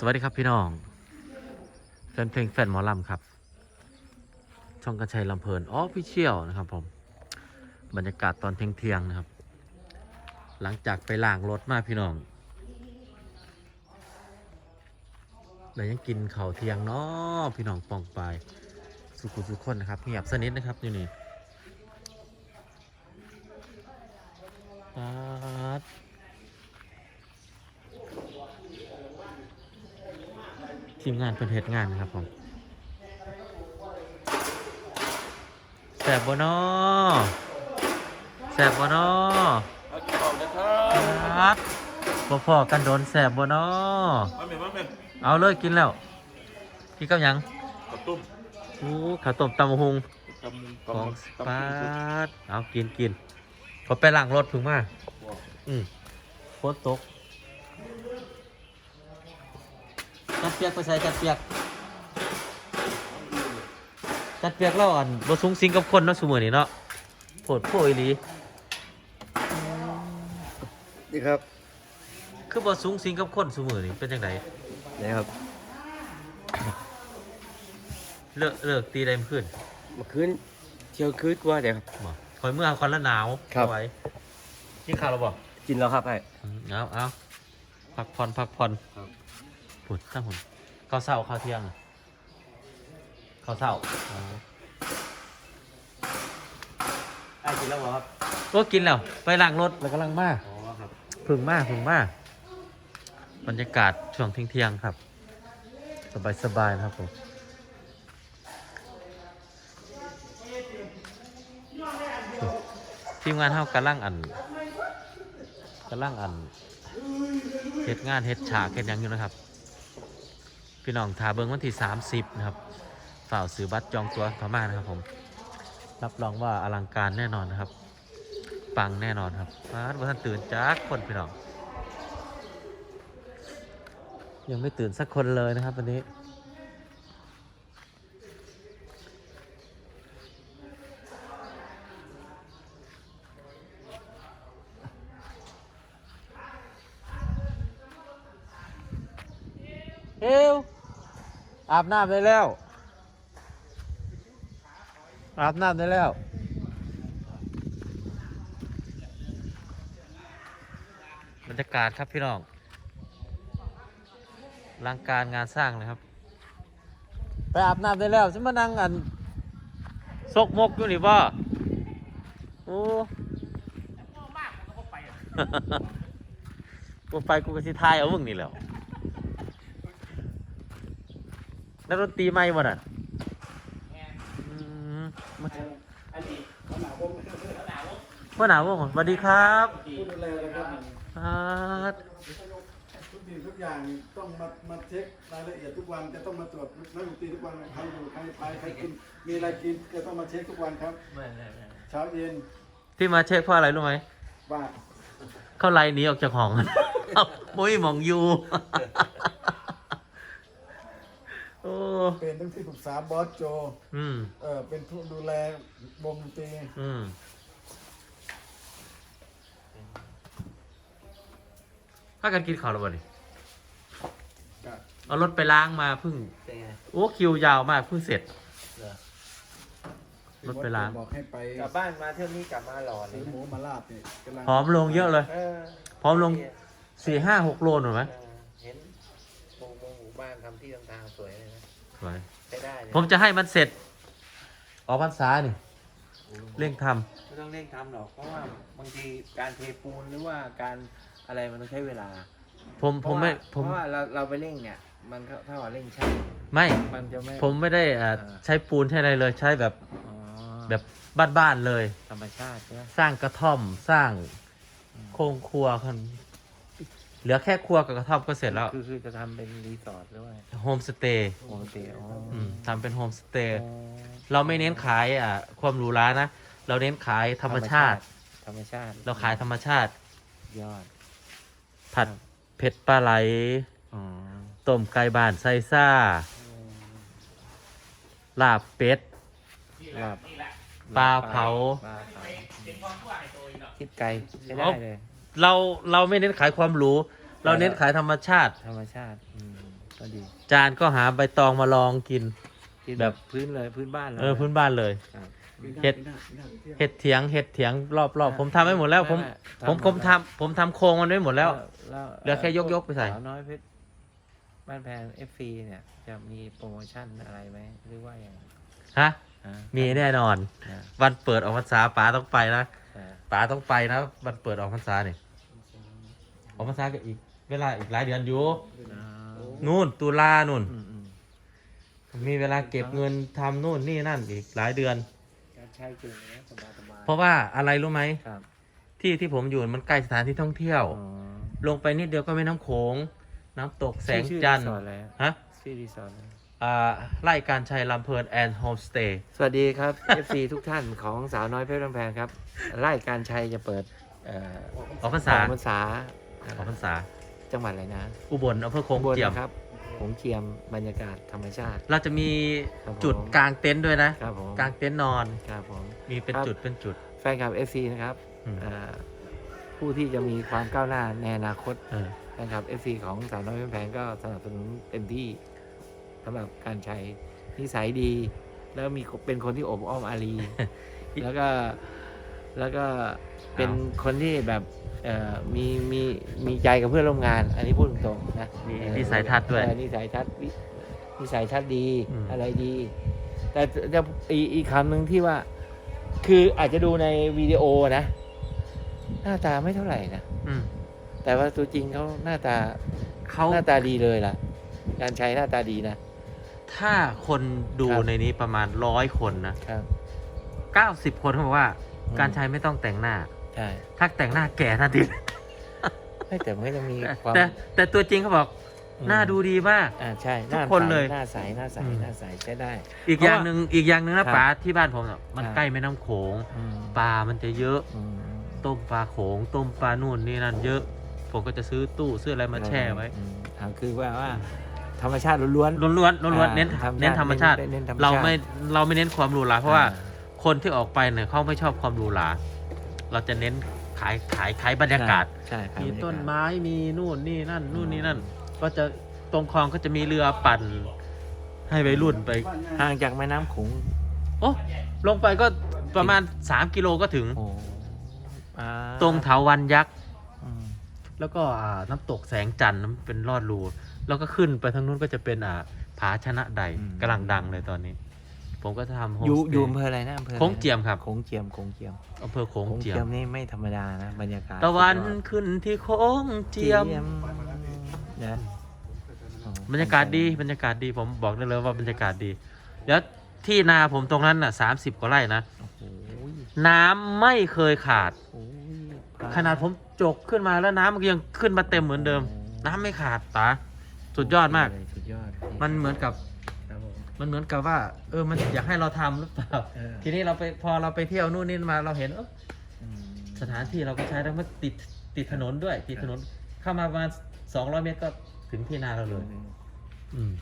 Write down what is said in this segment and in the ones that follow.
สวัสดีครับพี่น้องแฟนเพลงแฟนหมอลำครับ ช่องกระชัยลำเพลินอ๋อพี่เชี่ยวนะครับผม บรรยากาศตอนเที่ยงๆนะครับ หลังจากไปล้างรถมาพี่น้องแล้วยังกินข้าวเที่ยงเนาะพี่น้องปองไปสุขุสุขคนนะครับเงียบสนิทนะครับอยู่นี่ป๊าด ทีมงานเป็นเหตุงานนะครับผมแสบบนอแสบบนอเอากินของนะครับครับพอพอๆกันโดนแสบบนอมาเมย์มาเมย์เอาเลยกินแล้วกินกับหยังข้าวต้มอู้ข้าวต้มตำบักหุงตำของตำปาตำซุปดเอากินกินพอไปล้างรถถึงมาอืมโคตรตก จัดเปียกไปใส่จัดเปียก จัดเปียกแล้วอ่อนบ่สูงสิงกับคนเนาะสมือนี่เนาะโผดโผอีหลีนี่ครับคือบ่สูงสิงกับคนสมือนี่เป็นจังไดนี่ครับเลิกเลิกตีได้ขึ้นเมื่อคืนเที่ยวคืนกว่าเดี๋ยวครับบ่คอยเมื่อคอนละหนาวครับ เอาไว้กินข้าวแล้วบ่กินแล้วครับไอ้อืมเอาเอาพักผ่อนพักผ่อนป วดข้างหุ่นข้าวเช้าข้าวเที่ยงอะข้าวเช้าอ๋อไอ้กินแล้วครับก็กินแล้ว ไปล้างรถแล้วกำลังมาอ๋อครับพึ่งมาพึ่งมาบรรยากาศช่วงเที่ยงๆครับ สบายสบายๆนะครับผมทีมงานเฮากำลังอันกำลังอันเฮ็ดงานเฮ็ดฉากเฮ็ดหยังอยู่นะครับ พี่น้องทาเบิงวันที่ 30 นะครับฝ่าซื้อบัตรจองตัวเข้ามานะครับผม รับรองว่าอลังการแน่นอนนะครับ ปังแน่นอนครับมาว่าท่านตื่นจากคนพี่น้อง ยังไม่ตื่นสักคนเลยนะครับวันนี้ เอว อาบน้ำได้แล้ว อาบน้ำได้แล้ว บรรยากาศครับพี่น้องอลังการงานสร้างเลยครับ ไปอาบน้ำได้แล้วฉันมานั่งอันซกมกอยู่นี่บ่โอ้กูไปกูก็สิทายเอามึงนี่แหล้ว นักดนตรีไม่บ่น่ะอืมมาเมื่อหนาววงสวัสดีครับผู้ดูแลนะครับครับทุกสิ่งทุกอย่างต้องมามาเช็ครายละเอียดทุกวันจะต้องมาตรวจนักดนตรีทุกวันใครอยู่ใครไปใครกินมีอะไรกินจะต้องมาเช็คทุกวันครับเช้าเย็นที่มาเช็คเพราะอะไรรู้ไหมว่าเขาไล่หนีออกจากห้องมุ้ยหมองอยู่โอ้เป็นทั้งที่ปรึกษาบอสโจ อืม เออเป็นผู้ดูแลวงดนตรีอืม ถ้ากันกินข้าวแล้วบ่นี่ก็เอารถไปล้างมาเพิ่ง เป็นไงโอ้คิวยาวมากเพิ่งเสร็จรถไปล้าง บอกให้ไปกลับบ้านมาเที่ยวนี้กลับมาหล่อเลซื้ยอหมูมาลาบนี่กำลังพร้อมลงเยอะเลย เออพร้อมลง สี่ห้าหกโลหน่อยไหม เออเห็น หมู่หมู่หมู่บ้านทำที่ต่างๆสวยเลยนะสวยใช้ได้เลยผมจะให้มันเสร็จ ออกพรรษานี่เร่งทำไม่ต้องเร่งทำหรอก เพราะว่าบางทีการเทปูนหรือว่าการอะไรมันต้องใช้เวลาผมผมไม่เพผราะมว่าเราเราไปเร่งเนี่ย มันก็เท่ากับเร่งช่างไม่ มันจะไม่ผมไม่ได้เอ่ออ่าใช้ปูนใช้อะไรเลยใช้แบบอ๋อแบบบ้านๆเลย ธรรมชาติใช่ไหมสร้างกระท่อมสร้างโครงครัวคัน เหลือแค่ครัวกับกระท่อมก็เสร็จแล้วคือคือจะทำเป็นรีสอร์ทด้วยโฮมสเตย์โฮมสเตย์อ๋อออืมทำเป็นโฮมสเตย์อ๋อเราไม่เน้นขายอะความหรูหรานะ เราเน้นขายธรรมชาติ ธรรมชาติเราขายธรรมชาติ ยอดผัดเผ็ดปลาไหลอ๋อต้มไก่บ้านไซซ่า ลาบเป็ด ลาบปลาเผา ปลาเผาคิดไกลใช้ได้เอาเลย เราเราไม่เน้นขายความหรูเราเน้นขายธรรมชาติ ธรรมชาติอืมก็ดี จานก็หาใบตองมาลองกิน กินแบบพื้นเลยพื้นบ้านเลย เออพื้นบ้านเลย ครับเห็ด เห็ดเถียงเห็ดเถียงรอบรอบผมทำไว้หมดแล้ว ผมไไผมผมทำผมทำโครงมันไว้หมดแล้วแล้ว เหลือแค่ยกๆไปใส่ สาวน้อยเพชรบ้านแพงเอฟซีเนี่ย จะมีโปรโมชั่นอะไรไหมหรือว่าอย่างฮะอ่ามีแน่นอน อ่าวันเปิดออกพรรษาป๋าต้องไปนะอ่าป๋าต้องไปนะวันเปิดออกพรรษาเนี่ย ออกพรรษาก็อีก เวลาอีกหลายเดือนอยู่ อ่านู่นตุลานู่น อืมอืมมีเวลาเก็บเงินทำนู่นนี่นั่นอีกหลายเดือน การใช้เก่งนะสบายสบายเพราะว่าอะไรรู้ไหม ครับที่ที่ผมอยู่มันใกล้สถานที่ท่องเที่ยว อ๋อลงไปนิดเดียวก็แม่น้ำโขง น้ำตกแสงชื่อจันทร์รีสอร์ทอะไรฮะชื่อรีสอร์ทอะไร อ่าไล่การชัยลำเพลินแอนด์โฮมสเตย์ สวัสดีครับ FC ทุกท่านของสาวน้อยเพชรลำแพงครับไล่การชัยจะเปิดเอ่อออกพรรษา ออกพรรษา ออกพรรษา จังหวัดอะไรนะอุบลอำเภอโขงบนเจียมนะครับผงเจียมบรรยากาศธรรมชาติ เราจะมีครับผม จุดกลางเต็นท์ด้วยนะ ครับผมกลางเต็นท์นอน ครับผม มีเป็นครับ จุดเป็นจุดแฟนคลับ FC นะครับอืมเอ่อผู้ที่จะมีความก้าวหน้าในอนาคตเออแฟนคลับ FC ของสาวน้อยเพชรลำแพงก็สนับสนุนเต็มที่สำหรับการใช้นิสัยดี แล้วมีเป็นคนที่อบอ้อมอารี แล้วก็ แล้วก็เป็นคนที่แบบเอ่อมีมีมีใจกับเพื่อนร่วมงาน อันนี้พูดตรงๆนะมีเอ่อนิสัยทัศน์ด้วยเออนิสัยทัศน์วินิสัยทัศน์ดีอืมอะไรดี แต่จะอีอีกคำหนึ่งที่ว่า คืออาจจะดูในวิดีโอนะ หน้าตาไม่เท่าไหร่นะอืมแต่ว่าตัวจริงเขาหน้าตาเขาหน้าตาดีเลยล่ะ การใช้หน้าตาดีนะ ถ้าคนดูครับในนี้ประมาณร้อยคนนะครับเก้าสิบคนเขาบอกว่าอืม การใช้ไม่ต้องแต่งหน้า ใช่ถ้าแต่งหน้าแก่ทันทีไม่แต่มันก็จะมีความแต่แต่ตัวจริงเขาบอกอืมหน้าดูดีมาก อ่าใช่ทุกหาคนใสเลยหน้าใสหน้าใสอืมหน้าใสใช้ได้ อีกอย่างหนึ่งอีกอย่างหนึ่งครันะบป๋าที่บ้านผมน่ะมันครับใกล้แม่น้ำโขงอืมปลามันจะเยอะอืมต้มปลาโขงต้มปลานู่นนี่นั่นเยอะ ผมก็จะซื้อตู้ซื้ออะไรมาแช่ไว้อืมอ่าคือว่าว่าธรรมชาติล้วนล้วนๆล้วนๆล้วนๆอ่าเน้นธรรมชาติเน้นธรรมชาติเน้นธรรมชาติ เราไม่เราไม่เน้นความหรูหราๆเพราะว่าอ่ คนที่ออกไปเนี่ยเขาไม่ชอบความหรูหราเราจะเน้นขายขายขายบรรยากาศ ใช่ครับมีบรรยากาศต้นไม้มีนู่นนี่นั่นนู่นนี่นั่น ก็จะตรงคลองก็จะมีเรือปั่น ให้วัยรุ่นไป ห่างจากแม่น้ำโขงโอ้ลงไปก็ประมาณ 3 กิโลก็ถึง โอ้อ่าตรงเถาวันยักษ์ อืมแล้วก็อ่าน้ำตกแสงจันทร์มันเป็นลอดรูแล้วก็ขึ้นไปทางนู้นก็จะเป็นอ่าผาชนะใดกำลังดังเลยตอนนี้ ผมก็จะทำโฮมอยู่สเตอยู่อำเภออะไรนะอำเภออะไรนะโขงเจียมครับโขงเจียมโขงเจียมอำเภอโขงโขงเจีเจียยมมนี่ไม่ธรรมดานะบรรยากาศตะวันสุดยอดขึ้นที่โขงเจียม นะโอ้บรรยากาศดีบรรยากาศดีผมบอกได้เลยว่าบรรยากาศดี แล้วที่นาผมตรงนั้นน่ะสามสิบกว่าไร่นะ โอ้โหน้ำไม่เคยขาด โอ้ยขนาดผมจกขึ้นมาแล้วน้ำมันยังขึ้นมาเต็มเหมือนเดิม น้ำไม่ขาดตาสุดยอดมาก สุดยอดมันเหมือนกับครับผ มมันเหมือนกับว่า เออ มันอยากให้เราทำหรือเปล่า เออ ทีนี้เราไปพอเราไปเที่ยวนู่นนี่มาเราเห็นเอออืมสถานที่เราก็ใช้แล้วมันติดติดถนนด้วย ติดถนนเข้ามาประมาณสองร้อยเมตรก็ถึงที่นาเราเลย อืม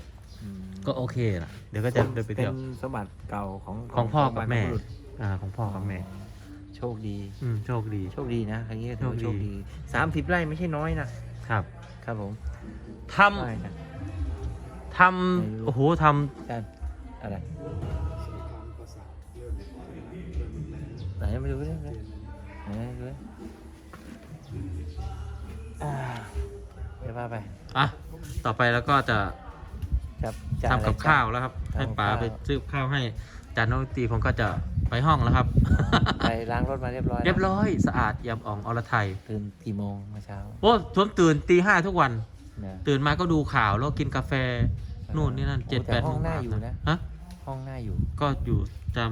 อืมก็โอเคนะเดี๋ยวก็จะเดินไปเที่ยวนสมบัติเก่าของของพ่อกับแม่ บรรพบุรุษอ่า ของพ่อกับแม่ โชคดี อืม โชคดี โชคดีนะครั้งนี้ก็ถือว่าโชโชคคดี ดีสามสิบไร่ไม่ใช่น้อยนะครับ ครับผมทได้นะำ ทำโอ้โหทด้านอะไรไหนไม่รู้เลยไหนไม่รู้เลยอ่าไปว่าไปำอะต่อไปแล้วก็จะครับจะทำกับอะไรข้าวแล้วครับทำกับให้ป๋าข้าว ไปซื้อข้าวให้จานน้องตีผมก็จะไปห้องแล้วครับ ไปล้างรถมาเรียบร้อยแล้วเรียบร้อยสะอาดเยี่ยมอ่องอรไทยตื่นกี่โมงเมื่อเช้า โอ้ผมตื่นตีห้าทุกวัน นะตื่นมาก็ดูข่าวแล้วกินกาแฟนู่นนี่นั่นโอ้เจ็ดแต่แปดห้โมองงน่าอยู่นะฮะห้องหน้าอยู่ ก็อยู่ตาม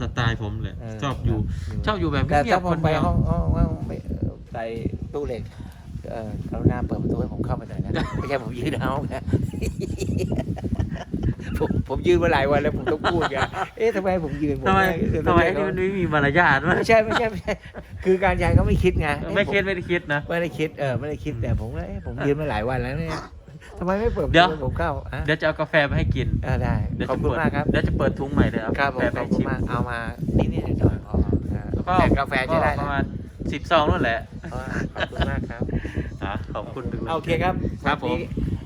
สไตล์ผมเลยเชอบอยู่ ชอบอยู่แบบแต่เงียถ้าบผๆคมนไปเดียวห้องห้องห้องไปเอ่อใส่ตู้เหล็ก เอ่อกรุณาเปิดประตูให้ผมเข้าไปหน่อยนะ ไม่ใช่ผมยืนเอานะผมผมยืนมาหลายวันแล้วผมต้องพูดไงเอ๊ะทำไมผมยืนผทำไมเออทำไมเออนี่มันไม่มีมารยาทวะไม่ใช่ไม่ใช่ไม่ใช่ คือการใช้เขาไม่คิดไงเอ๊ะไม่คิดผไม่ได้คิดนะ ไม่ได้คิดเออไม่ได้คิดแต่ผมว่าเอ๊ะผมยืนมาหลายวันแล้วเนี่ยทำไมไม่เปิดประเดี๋ยวตูให้ผมเข้าอะเดี๋ยวจะเอากาแฟมาให้กินเออได้เดี๋ยวขอบจะคุณเปิดมากครับเดี๋ยวจะเปิดถุงใหม่เลยเอาครับผมกาแฟขไปอบคุณชิมมากเอามานิดนิดหน่อยๆพอนะแล้วก็แต่กาแฟใช้ได้ก็ประนะมาณ สิบซองนั่นแหละอ่าขอบคุณมากครับ อะขอบคุณทุกโอเคครับครับผม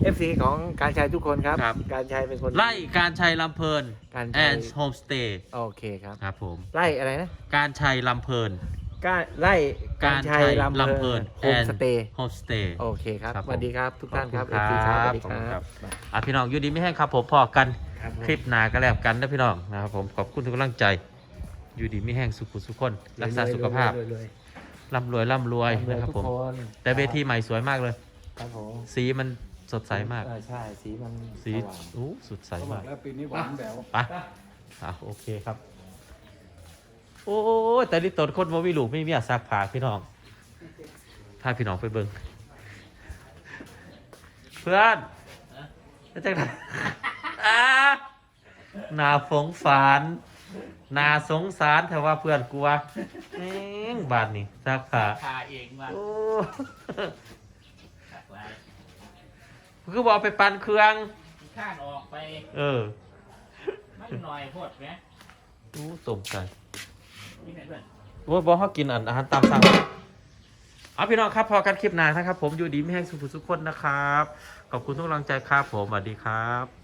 เอฟซีของการชัยทุกคนครับ ครับ การชัยเป็นคนไล่การชัยลำเพลินการชัแอยนโฮมสเตย์โอเคครับ ครับผม ไล่อะไรนะการชัยลำเพลินการไล่การชัยลำเพลินโฮมสเตย์ โฮมสเตย์ โอเคครับครับผมสวัสดีครับทุกท่านครับขอบเอคุฟณซีคครัรับบสวัสดีขอบคุณคครัรับ บ อะพี่น้องอยู่ดีไม่แห้งครับผมพอกันครับผม คลิปหนาก็แล้วกันนะพี่น้องนะครับผมขอบคุณทุกกำลังใจ อยู่ดีไม่แห้งสุขุสุขคนรักษาสุขภาพ รวยร่ำรวย ร่ำรวยๆรวยนะครับทุกผมคนแต่เวทีใหม่สวยมากเลย ครับผมสีมันสดใสมาก เออใช่สีมันสีสว่าง อู้สดใสเขาบอมากกแล้วปีนี้หวานแหววไปอะโอเคครับ โอ้ยแต่ลิตนคนว่าวิลูกไม่มีอาซักผ้าพี่น้องพาพี่น้องไปเบิ่งเพื่อนแล้วจังไงอ่านาสงสารนาสงสารแต่ว่าเพื่อนกูว่าเอ็ งบาทนี่ซักผ้าพาเองว่าโอ้ตักไว้คือบอกไปปั่นเครื่อง ข้างออกไปเออไม่หน่อยโพดไหมอู้สมใจนี่ไหนเพื่อน ว่าบอกเขากินอาหารตามสั่งเอาพี่น้องครับพอกันคลิปหน้านะครับ ผมอยู่ดีไม่แห้งสุขสุขคนนะครับ ขอบคุณทุกกำลังใจครับผมสวัสดีครับ